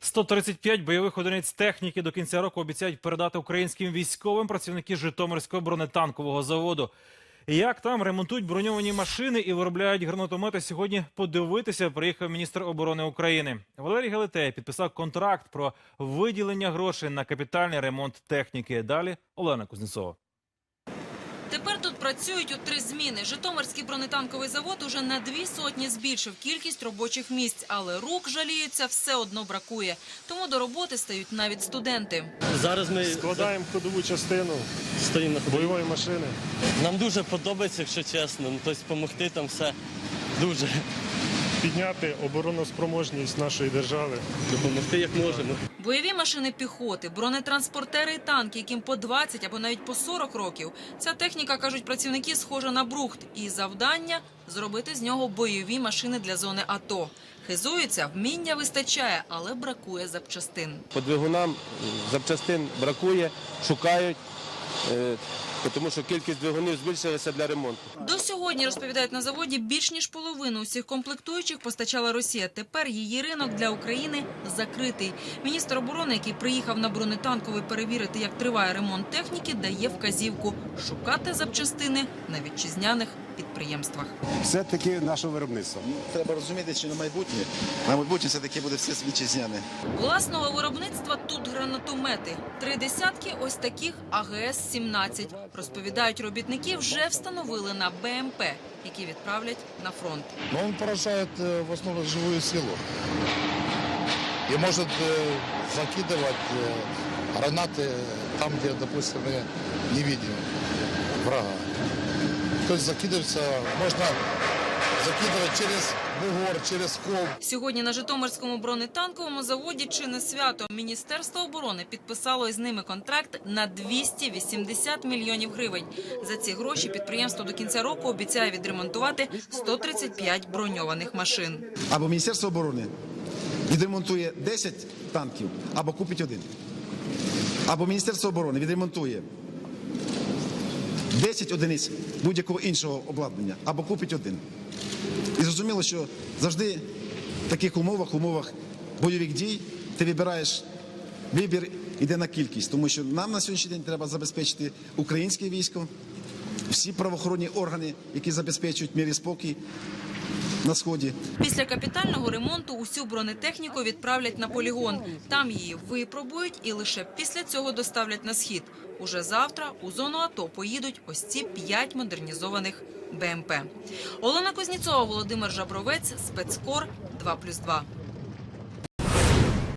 135 бойових одиниць техніки до кінця року обіцяють передати українським військовим працівники Житомирського бронетанкового заводу. Як там ремонтують броньовані машини і виробляють гранатомети, сьогодні подивитися приїхав міністр оборони України. Валерій Галитей підписав контракт про виділення грошей на капітальний ремонт техніки. Далі Олена Кузнецова. Тепер тут працюють у три зміни. Житомирський бронетанковий завод уже на дві сотні збільшив кількість робочих місць, але рук жаліються все одно бракує. Тому до роботи стають навіть студенти. Зараз ми Складаємо ходову частину стоїмо на ходу. бойової машини. Нам дуже подобається, якщо чесно. Ну, тобто допомогти там все дуже Підняти обороноспроможність нашої держави. допомогти як можемо. Бойові машини піхоти, бронетранспортери і танки, яким по 20 або навіть по 40 років. Ця техніка, кажуть працівники, схожа на брухт. І завдання – зробити з нього бойові машини для зони АТО. Хизуються, вміння вистачає, але бракує запчастин. По двигунам запчастин бракує, шукають, е, тому що кількість двигунів збільшилася для ремонту. До сьогодні, розповідають на заводі, більш ніж половину усіх комплектуючих постачала Росія. Тепер її ринок для України закритий. Міністр оборони, який приїхав на бронетанковий перевірити, як триває ремонт техніки, дає вказівку – шукати запчастини на вітчизняних підприємствах. все-таки нашого виробництва. Треба розуміти, що на майбутнє, на майбутнє все-таки буде все вітчизняне. Власного виробництва тут гранатомети. Три десятки ось таких АГС-17. Розповідають, робітники вже встановили на БМП, які відправлять на фронт. Но он поражает э, в основном живую силу. И может э, закидывать э, гранаты там, где, допустим, мы не видим врага. То есть закидывается, можно закидывать через бугор, через кол. Сьогодні на Житомирському бронетанковому заводі чи не свято Міністерство оборони підписало із ними контракт на 280 мільйонів гривень. За ці гроші підприємство до кінця року обіцяє відремонтувати 135 броньованих машин. Або Міністерство оборони відремонтує 10 танків, або купить один. Або Міністерство оборони відремонтує 10 одиниць будь-якого іншого обладнання, або купить один. І зрозуміло, що завжди в таких умовах, умовах бойових дій, ти вибираєш вибір іде на кількість, тому що нам на сьогоднішній день треба забезпечити українське військо, всі правоохоронні органи, які забезпечують мир і спокій на сході. Після капітального ремонту усю бронетехніку відправлять на полігон. Там її випробують і лише після цього доставлять на схід. Уже завтра у зону АТО поїдуть ось ці п'ять модернізованих БМП. Олена Кузніцова, Володимир Жабровець, спецкор 2+,2.